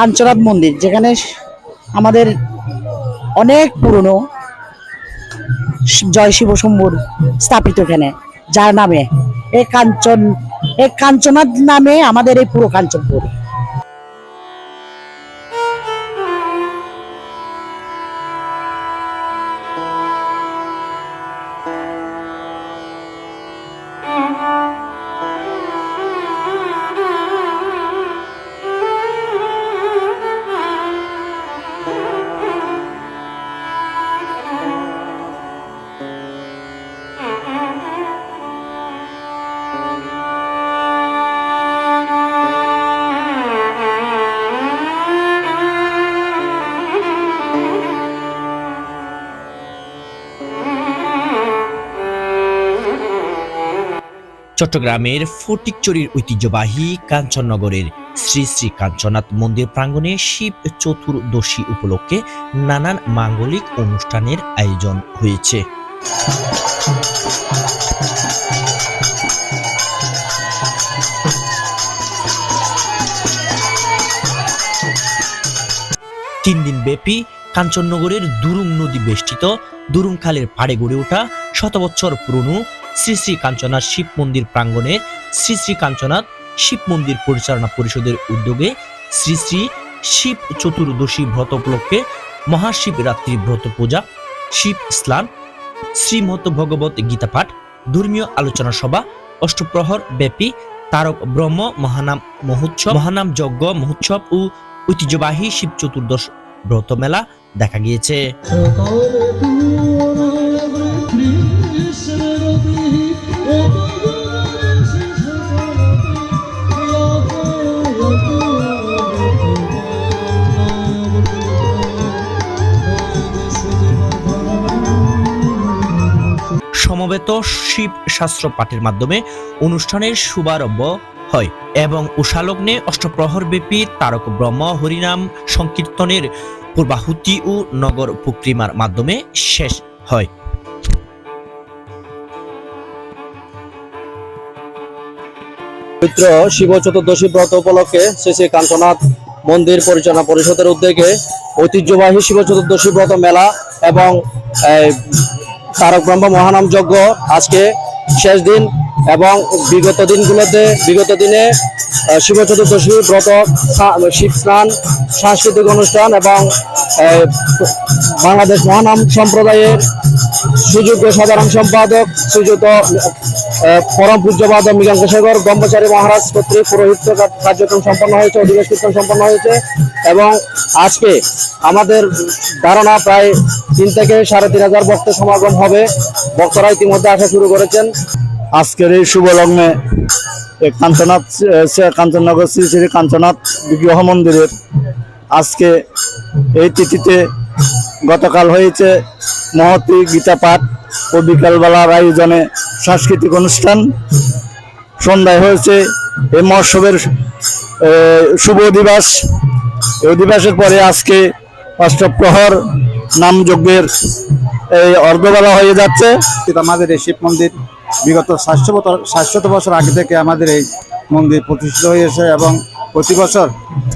কাঞ্চনাথ মন্দির, যেখানে আমাদের অনেক পুরনো জয় শিব শম্ভুর স্থাপিত এখানে, যার নামে এই কাঞ্চন এই কাঞ্চনাথ নামে আমাদের এই পুরো কাঞ্চনপুর। চট্টগ্রামের ফটিকচুরির ঐতিহ্যবাহী কাঞ্চননগরের শ্রী শ্রী কাঞ্চনাথ মন্দির প্রাঙ্গণে শিব চতুর্দশী উপলক্ষে নানান মাঙ্গলিক অনুষ্ঠানের আয়োজন হয়েছে। তিন দিন ব্যাপী কাঞ্চননগরের দুরুং নদী বেষ্টিত দুরুং খালের পাড়ে গড়ে ওঠা শত বছর পুরনো শ্রী শ্রী কাঞ্চনাথ শিব মন্দির প্রাঙ্গণে শ্রী শ্রী কাঞ্চনাথ শিব মন্দির পরিচালনা পরিষদের উদ্যোগে শ্রী শ্রী শিব চতুর্দশী ব্রত উপলক্ষে মহাশিবরাত্রি ব্রত পূজা, শিব স্নান শ্রীমত ভগবত গীতা পাঠ, ধর্মীয় আলোচনা সভা, অষ্টপ্রহর ব্যাপী তারক ব্রহ্ম মহানাম মহোৎসব, মহানাম যজ্ঞ মহোৎসব ও ঐতিহ্যবাহী শিব চতুর্দশ ব্রত মেলা দেখা গিয়েছে। সমবেত শিব শাস্ত্র পাঠের মাধ্যমে অনুষ্ঠানের শুভারম্ভ হয় এবং উষালগ্নে অষ্টপ্রহর ব্যাপী তারক ব্রহ্ম হরিনাম সংকীর্তনের পূর্বাহুতি ও নগর পক্রিমার মাধ্যমে শেষ হয়। পবিত্র শিব চতুর্দশী ব্রত উপলক্ষে শ্রী শ্রী কাঞ্চনাথ মন্দির পরিচালনা পরিষদের উদ্যোগে ঐতিহ্যবাহী শিব চতুর্দশী ব্রত মেলা এবং তারক ব্রহ্ম মহানাম যজ্ঞ আজকে শেষ দিন এবং বিগত দিনগুলোতে, বিগত দিনে শিব চতুর্দশী ব্রত শিব স্নান, সাংস্কৃতিক অনুষ্ঠান এবং বাংলাদেশ মহানাম সম্প্রদায়ের সুযোগ্য সাধারণ সম্পাদক শ্রীযুত পরম পূজ্যপাদ মৃগাঙ্ক শেখর ব্রহ্মচারী মহারাজ কর্তৃক পুরোহিত কার্যক্রম সম্পন্ন হয়েছে, অধিবেশ কীর্তন সম্পন্ন হয়েছে এবং আজকে আমাদের ধারণা প্রায় তিন থেকে সাড়ে তিন হাজার ভক্তের সমাগম হবে। ভক্তরা ইতিমধ্যে আসা শুরু করেছেন। আজকের এই শুভ লগ্নে কাঞ্চনাথ কাঞ্চননগর শ্রী শ্রী কাঞ্চনাথ বিগ্রহ মন্দিরের আজকে এই তিথিতে গতকাল হয়েছে মহতি গীতা পাঠ ও বিকালবেলার আয়োজনে সাংস্কৃতিক অনুষ্ঠান। সন্ধ্যায় হয়েছে এই মহোৎসবের শুভ দিবস এই অধিবাসের পরে আজকে অষ্টপ্রহর নামযজ্ঞের এই অর্ধবেলা হয়ে যাচ্ছে। কিন্তু আমাদের এই শিব মন্দির। বিগত সাতশো বছর সাতশত বছর আগে থেকে আমাদের এই মন্দির প্রতিষ্ঠিত হয়েছে এবং প্রতি বছর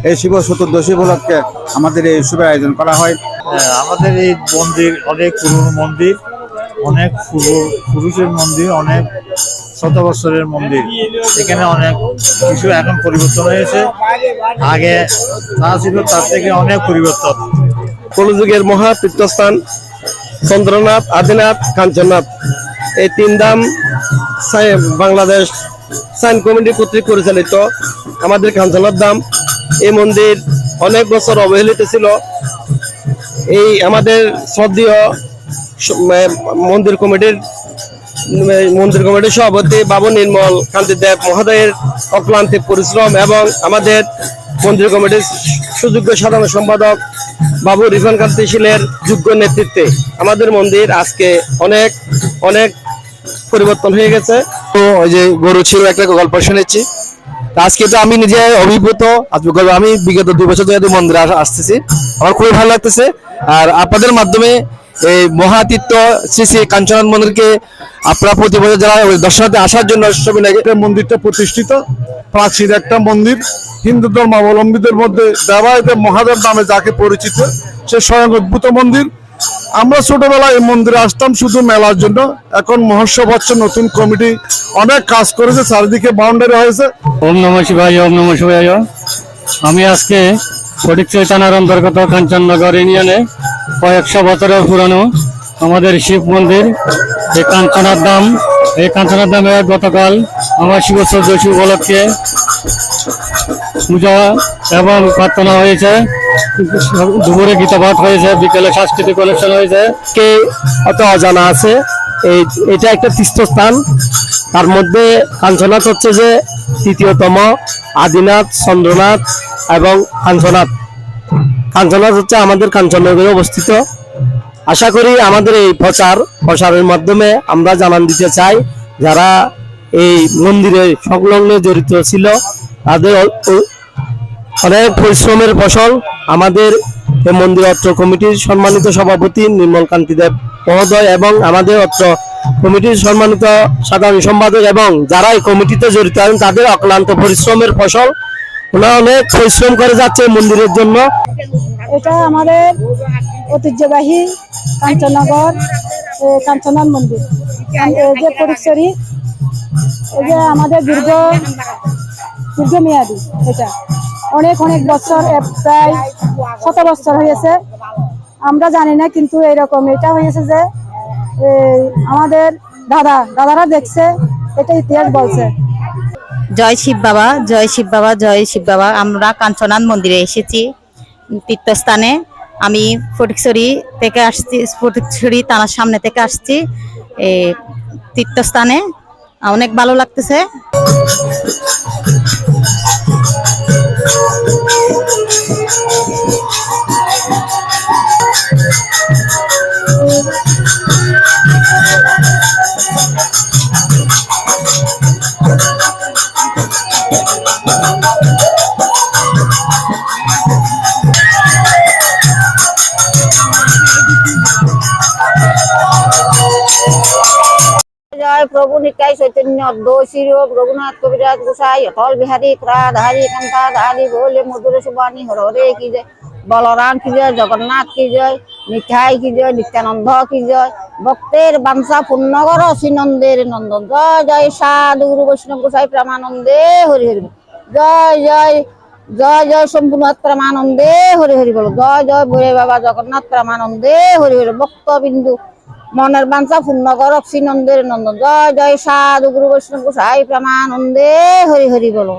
এই শিব চতুর্দশী উপলক্ষে আমাদের এই উৎসবের আয়োজন করা হ্যাঁ, আমাদের এই মন্দির অনেক পুরনো মন্দির। অনেক পুরুষের মন্দির, অনেক শত বছরের মন্দির। এখানে অনেক কিছু এখন পরিবর্তন হয়েছে। আগে যা ছিল তার থেকে অনেক পরিবর্তন। কলযুগের মহা তীর্থস্থান চন্দ্রনাথ, আদিনাথ, কাঞ্চননাথ। এই তিন সাই- বাংলাদেশ সাইন কমিটি কর্তৃক পরিচালিত আমাদের কাঞ্চননাথ ধাম। এই মন্দির অনেক বছর অবহেলিত ছিল। এই আমাদের শ্রদ্ধীয় মন্দির কমিটির মন্দির কমিটির সভাপতি বাবু নির্মল কান্তি দেব মহোদয়ের অক্লান্তি পরিশ্রম এবং আমাদের মন্দির কমিটির সুযোগ্য সাধারণ সম্পাদক বাবু রিফান কান্তি শীলের যোগ্য নেতৃত্বে আমাদের মন্দির আজকে অনেক অনেক পরিবর্তন হয়ে গেছে। তো ওই যে গরু ছিল, একটা গল্প শুনেছি। আজকে তো আমি নিজে অভিভূত আমি বিগত দুই বছর ধরে মন্দিরে আসতেছি। আমার খুবই ভালো লাগতেছে। আর আপনাদের মাধ্যমে এই মহাতীর্থ শ্রী শ্রী কাঞ্চনাথ মন্দিরকে আপনারা প্রতি বছর যারা দর্শনার্থী আসার জন্য মন্দিরটা প্রতিষ্ঠিত। প্রাচীন একটা মন্দির। হিন্দু ধর্মাবলম্বীদের মধ্যে দেবায়তে মহাদেব নামে যাকে পরিচিত সে স্বয়ং অদ্ভুত মন্দির। আমরা ছোটবেলায় এই মন্দিরে আসতাম শুধু মেলার জন্য। এখন মহোৎসব হচ্ছে নতুন কমিটি অনেক কাজ করেছে চারিদিকে বাউন্ডারি হয়েছে। ওম নম শিবায় ওম নম শিবায়। আমি আজকে ফটিকচুরি থানার অন্তর্গত কাঞ্চননগর ইউনিয়নে কয়েকশো বছরের পুরানো আমাদের শিব মন্দির। এই কাঞ্চনার দাম, এই কাঞ্চনার দামে গতকাল আমার শিব চৌদশী উপলক্ষে পূজা এবং প্রার্থনা হয়েছে। দুপুরে গীতাপাঠ হয়েছে, বিকেলে সাংস্কৃতিক অনুষ্ঠান হয়েছে। কে অত অজানা আছে? এই, এটা একটা তীর্থস্থান। তার মধ্যে কাঞ্চনাথ হচ্ছে যে তৃতীয়তম আদিনাথ, চন্দ্রনাথ এবং কাঞ্চনাথ কাঞ্চনাথ হচ্ছে আমাদের কাঞ্চননগরে অবস্থিত। আশা করি আমাদের এই প্রচার, প্রসারের মাধ্যমে আমরা জানান দিতে চাই, যারা এই মন্দিরে সংলগ্ন জড়িত ছিল, তাদের অনেক পরিশ্রমের ফসল আমাদের মন্দির অত্র কমিটির সম্মানিত সভাপতি নির্মল কান্তি দেব মহোদয় এবং আমাদের অত্র কমিটির সম্মানিত সাধারণ সম্পাদক এবং যারা এই কমিটিতে জড়িত আছেন, তাদের অক্লান্ত পরিশ্রমের ফসল ওনারা অনেক পরিশ্রম করে যাচ্ছে মন্দিরের জন্য। এটা আমাদের ঐতিহ্যবাহী কাঞ্চননগর এ, কাঞ্চনার মন্দির। এই যে পরিসরী এই যে আমাদের দীর্ঘ দীর্ঘমেয়াদী এটা। অনেক অনেক বছর প্রায় শত বছর হয়েছে। আমরা জানি না কিন্তু এরকম এটা হয়েছে যে আমাদের দাদা দাদারা দেখছে এটা ইতিহাস বলছে। জয় শিব বাবা, জয় শিব বাবা, জয় শিব বাবা। আমরা কাঞ্চনাথ মন্দিরে এসেছি তীর্থস্থানে। আমি ফটিকছড়ি থেকে আসছি, ফটিকছড়ি থানার সামনে থেকে আসছি এই তীর্থস্থানে। অনেক ভালো লাগতেছে। জয় প্রভু নিতাই চৈতন্য দোষীর রঘুনাথ কবিরাজ গোসাই, অটল বিহারী ধারী কান্তা, ধারী বলে, মধুর সুবাণী, হর কি জয়, বলরাম কি জয়, জগন্নাথ কি জয়, নিঠাই কি জয়, নিত্যানন্দ কি জয়, ভক্তের বাঞ্ছা পূর্ণ কর শ্রীনন্দের নন্দন। জয় জয়, সাধু গুরু বৈষ্ণব গোসাই প্রেমানন্দে, হরি হরি। জয় জয় জয় জয় সম্পূর্ণ প্রেমানন্দে হরি হরি বল। জয় জয় ভৈরে বাবা জগন্নাথ প্রেমানন্দে হরি হরি ভক্ত বিন্দু মনের বাঞ্ছা পূর্ণ করক শ্রীনন্দের নন্দন। জয় জয় সাধু গুরু বৈষ্ণব সাই প্রেমানন্দে, হরি হরি বলো।